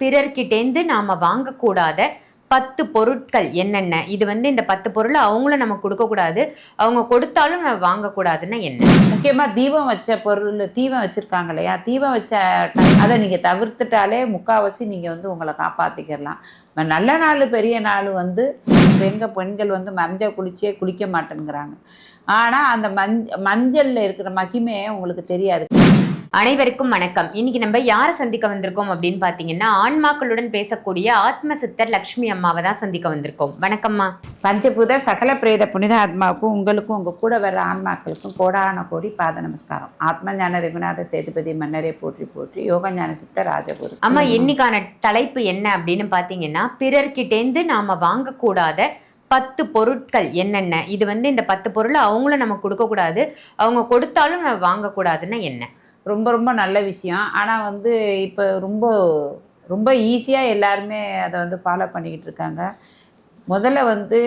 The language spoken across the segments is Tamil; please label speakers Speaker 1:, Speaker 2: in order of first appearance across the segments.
Speaker 1: பிறர்கிட்டேந்து நாம் வாங்கக்கூடாத பத்து பொருட்கள் என்னென்ன? இது வந்து இந்த பத்து பொருளை அவங்களும் நம்ம கொடுக்கக்கூடாது. அவங்க கொடுத்தாலும் நம்ம வாங்கக்கூடாதுன்னா என்ன?
Speaker 2: முக்கியமாக தீபம் வச்ச பொருள் தீபம் வச்சுருக்காங்க இல்லையா? தீபம் வச்ச அதை நீங்கள் தவிர்த்துட்டாலே முக்கால்வாசி நீங்கள் வந்து உங்களை காப்பாற்றிக்கிடலாம் நல்ல நாள் பெரிய நாள் வந்து எங்கள் பெண்கள் வந்து மஞ்சள் குளிச்சே குளிக்க மாட்டேங்கிறாங்க. ஆனால் அந்த மஞ்ச மஞ்சளில் இருக்கிற மகிமையே உங்களுக்கு தெரியாது.
Speaker 1: அனைவருக்கும் வணக்கம். இன்னைக்கு நம்ம யாரை சந்திக்க வந்திருக்கோம் அப்படின்னு பாத்தீங்கன்னா ஆன்மாக்களுடன் பேசக்கூடிய ஆத்ம சித்தர் லக்ஷ்மி அம்மாவை தான் சந்திக்க வந்திருக்கோம். வணக்கம்மா.
Speaker 2: பஞ்சபூத சகல பிரேத புனித ஆத்மாவுக்கும் உங்களுக்கும் உங்கள் கூட வர்ற ஆன்மாக்களுக்கும் கோடான கோடி பாத நமஸ்காரம். ஆத்ம ஞான ரகுநாத சேதுபதி மன்னரே போற்றி போற்றி யோக ஞான சித்த ராஜகுரு.
Speaker 1: அம்மா இன்னைக்கான தலைப்பு என்ன அப்படின்னு பாத்தீங்கன்னா பிறர்கிட்டேந்து நாம வாங்கக்கூடாத பத்து பொருட்கள் என்னென்ன? இது வந்து இந்த பத்து பொருள் அவங்களும் நம்ம கொடுக்கக்கூடாது அவங்க கொடுத்தாலும் நம்ம வாங்கக்கூடாதுன்னா என்ன?
Speaker 2: ரொம்ப ரொம்ப நல்ல விஷயம். ஆனால் வந்து இப்போ ரொம்ப ரொம்ப ஈஸியாக எல்லாருமே அதை வந்து ஃபாலோ பண்ணிக்கிட்டு இருக்காங்க. முதல்ல வந்து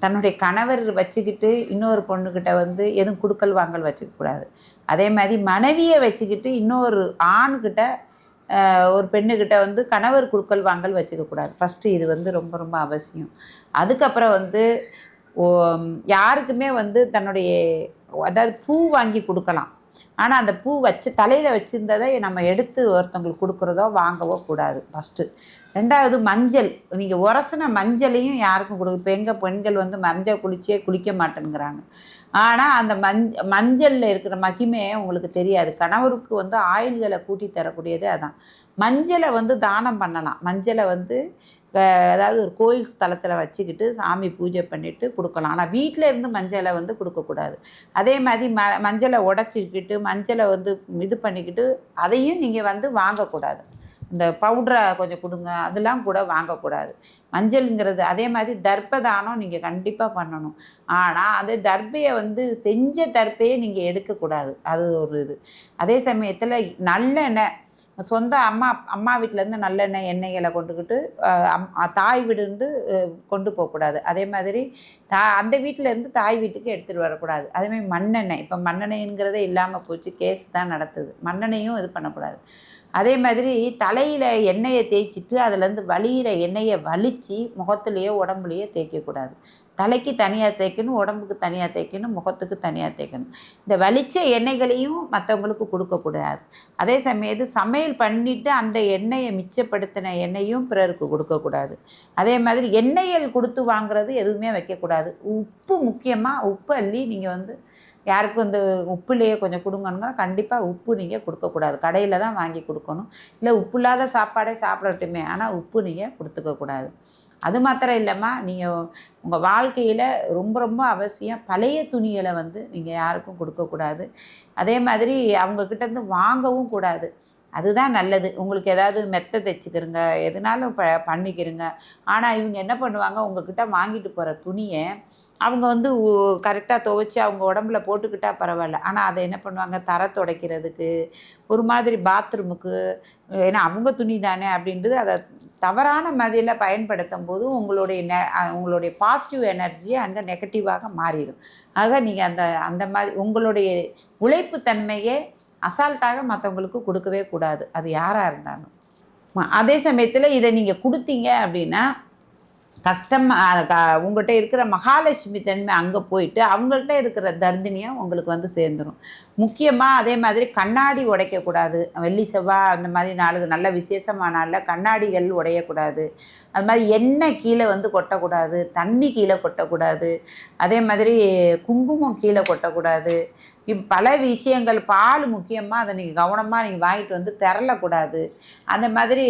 Speaker 2: தன்னுடைய கணவர் வச்சுக்கிட்டு இன்னொரு பொண்ணுக்கிட்ட வந்து எதுவும் குடுக்கல் வாங்கல் வச்சுக்கக்கூடாது அதே மாதிரி மனைவியை வச்சுக்கிட்டு இன்னொரு ஆண்கிட்ட ஒரு பெண்ணுக்கிட்ட வந்து கணவர் குடுக்கல் வாங்கல் வச்சுக்கக்கூடாது ஃபஸ்ட்டு இது வந்து ரொம்ப ரொம்ப அவசியம். அதுக்கப்புறம் வந்து ஓ- யாருக்குமே வந்து தன்னுடைய அதாவது பூ வாங்கி கொடுக்கலாம். ஆனால் அந்த பூ வச்சு தலையில் வச்சுருந்ததை நம்ம எடுத்து ஒருத்தவங்களுக்கு கொடுக்குறதோ வாங்கவோ கூடாது. ஃபஸ்ட்டு ரெண்டாவது மஞ்சள். நீங்கள் உரசின மஞ்சளையும் யாருக்கும் கொடுக்கு இப்போ எங்கள் பெண்கள் வந்து மஞ்சள் குளிச்சே குளிக்க மாட்டேங்கிறாங்க. ஆனால் அந்த மஞ்ச மஞ்சளில் இருக்கிற மகிமையே உங்களுக்கு தெரியாது. கணவருக்கு வந்து ஆயில்களை கூட்டி தரக்கூடியது அதான். மஞ்சளை வந்து தானம் பண்ணலாம். மஞ்சளை வந்து அதாவது ஒரு கோயில் ஸ்தலத்தில் வச்சுக்கிட்டு சாமி பூஜை பண்ணிவிட்டு கொடுக்கலாம். ஆனால் வீட்டில் இருந்து மஞ்சளை வந்து கொடுக்கக்கூடாது. அதே மாதிரி ம மஞ்சளை உடச்சிக்கிட்டு மஞ்சளை வந்து இது பண்ணிக்கிட்டு அதையும் நீங்கள் வந்து வாங்கக்கூடாது. இந்த பவுடரை கொஞ்சம் கொடுங்க அதெல்லாம் கூட வாங்கக்கூடாது. மஞ்சள்ங்கிறது அதே மாதிரி தர்ப்பதானம் நீங்கள் கண்டிப்பாக பண்ணணும். ஆனால் அந்த தர்ப்பையை வந்து செஞ்ச தர்ப்பையை நீங்கள் எடுக்கக்கூடாது. அது ஒரு இது. அதே சமயத்தில் நல்லெண்ணெய் சொந்த அம்மா அம்மா வீட்டிலேருந்து நல்லெண்ணெய் எண்ணெய்களை கொண்டுக்கிட்டு அம்- தாய் வீடு இருந்து கொண்டு போகக்கூடாது. அதே மாதிரி தா அந்த வீட்டில் இருந்து தாய் வீட்டுக்கு எடுத்துகிட்டு வரக்கூடாது. அதேமாதிரி மண்ணெண்ணெய் இப்போ மண்ணெண்ணெய்ங்கிறதே இல்லாமல் போச்சு கேஸ் தான் நடத்துது. மண்ணெண்ணெயும் இது பண்ணக்கூடாது. அதே மாதிரி தலையில் எண்ணெயை தேய்ச்சிட்டு அதுலேருந்து வலிகிற எண்ணெயை வலித்து முகத்துலேயோ உடம்புலையோ தேய்க்கக்கூடாது தலைக்கு தனியாக தேய்க்கணும் உடம்புக்கு தனியாக தேய்க்கணும் முகத்துக்கு தனியாக தேய்க்கணும். இந்த வலித்த எண்ணெய்களையும் மற்றவங்களுக்கு கொடுக்கக்கூடாது அதே சமயத்து சமையல் பண்ணிவிட்டு அந்த எண்ணெயை மிச்சப்படுத்தின எண்ணெயும் பிறருக்கு கொடுக்கக்கூடாது அதே மாதிரி எண்ணெய்கள் கொடுத்து வாங்குறது எதுவுமே வைக்கக்கூடாது உப்பு முக்கியமாக உப்பு அள்ளி நீங்கள் வந்து யாருக்கும் இந்த உப்புலேயே கொஞ்சம் கொடுங்கணுங்க கண்டிப்பாக உப்பு நீங்கள் கொடுக்கக்கூடாது. கடையில் தான் வாங்கி கொடுக்கணும். இல்லை உப்பு இல்லாத சாப்பாடே சாப்பிடட்டுமே ஆனால் உப்பு நீங்கள் கொடுத்துக்கக்கூடாது அது மாத்திரம் இல்லைம்மா நீங்கள் உங்கள் வாழ்க்கையில் ரொம்ப ரொம்ப அவசியம் பழைய துணிகளை வந்து நீங்கள் யாருக்கும் கொடுக்கக்கூடாது. அதே மாதிரி அவங்கக்கிட்டேருந்து வாங்கவும் கூடாது. அதுதான் நல்லது. உங்களுக்கு ஏதாவது மெத்தை தைச்சிக்கிறங்க எதுனாலும் ப பண்ணிக்கிறங்க ஆனால் இவங்க என்ன பண்ணுவாங்க உங்ககிட்ட வாங்கிட்டு போகிற துணியை அவங்க வந்து கரெக்டாக துவைச்சி அவங்க உடம்புல போட்டுக்கிட்டால் பரவாயில்ல. ஆனால் அதை என்ன பண்ணுவாங்க தர துடைக்கிறதுக்கு ஒரு மாதிரி பாத்ரூமுக்கு ஏன்னா அவங்க துணி தானே அப்படின்றது அதை தவறான மதியில் பயன்படுத்தும் போது உங்களுடைய நெ உங்களுடைய பாசிட்டிவ் எனர்ஜி அங்கே நெகட்டிவாக மாறிடும். ஆக நீங்கள் அந்த அந்த மாதிரி உங்களுடைய உழைப்பு தன்மையை அசால்ட்டாக மற்றவங்களுக்கு கொடுக்கவே கூடாது. அது யாராக இருந்தாலும். அதே சமயத்தில் இதை நீங்கள் கொடுத்தீங்க அப்படின்னா கஷ்டம் உங்கள்கிட்ட இருக்கிற மகாலட்சுமி தன்மை அங்கே போயிட்டு அவங்கள்ட்ட இருக்கிற தர்தினியும் உங்களுக்கு வந்து சேர்ந்துடும் முக்கியமாக அதே மாதிரி கண்ணாடி உடைக்கக்கூடாது. வெள்ளி செவ்வாய் அந்த மாதிரி நாளுக்கு நல்ல விசேஷமான நாளில் கண்ணாடிகள் உடையக்கூடாது. அது மாதிரி எண்ணெய் கீழே வந்து கொட்டக்கூடாது. தண்ணி கீழே கொட்டக்கூடாது. அதே மாதிரி குங்குமம் கீழே கொட்டக்கூடாது. இப் பல விஷயங்கள் பால் முக்கியமாக அதை நீங்கள் கவனமாக நீங்கள் வாங்கிட்டு வந்து திரளக்கூடாது அந்த மாதிரி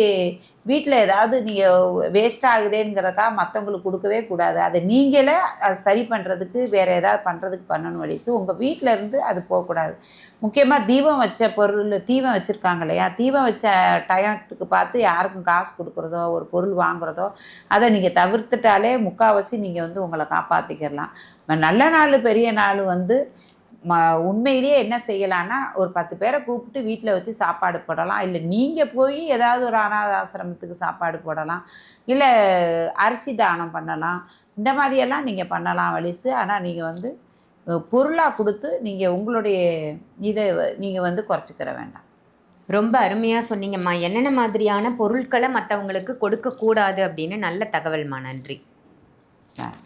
Speaker 2: வீட்டில் ஏதாவது நீங்கள் வேஸ்ட் ஆகுதேங்கிறதுக்காக மற்றவங்களுக்கு கொடுக்கவே கூடாது. அதை நீங்களே அதை சரி பண்ணுறதுக்கு வேறு ஏதாவது பண்ணுறதுக்கு பண்ணணும் வழிசு உங்கள் வீட்டில் இருந்து அது போகக்கூடாது. முக்கியமாக தீபம் வச்ச பொருள் தீபம் வச்சுருக்காங்க இல்லையா? தீபம் வச்ச டயத்துக்கு பார்த்து யாருக்கும் காசு கொடுக்குறதோ ஒரு பொருள் வாங்குறதோ அதை நீங்கள் தவிர்த்துட்டாலே முக்கால்வாசி நீங்கள் வந்து உங்களை காப்பாற்றிக்கிடலாம் நல்ல நாள் பெரிய நாள் வந்து ம உண்மையிலேயே என்ன செய்யலான்னா ஒரு பத்து பேரை கூப்பிட்டு வீட்டில் வச்சு சாப்பாடு போடலாம். இல்லை நீங்கள் போய் ஏதாவது ஒரு அனாத ஆசிரமத்துக்கு சாப்பாடு போடலாம். இல்லை அரிசி தானம் பண்ணலாம். இந்த மாதிரியெல்லாம் நீங்கள் பண்ணலாம் வலிசு. ஆனால் நீங்கள் வந்து பொருளாக கொடுத்து நீங்கள் உங்களுடைய இதை நீங்கள் வந்து குறைச்சிக்கிற வேண்டாம்.
Speaker 1: ரொம்ப அருமையா சொன்னீங்கம்மா. என்னென்ன மாதிரியான பொருட்களை மற்றவங்களுக்கு கொடுக்க கூடாது அப்படின்னு நல்ல தகவல்மா. நன்றி.
Speaker 2: சரி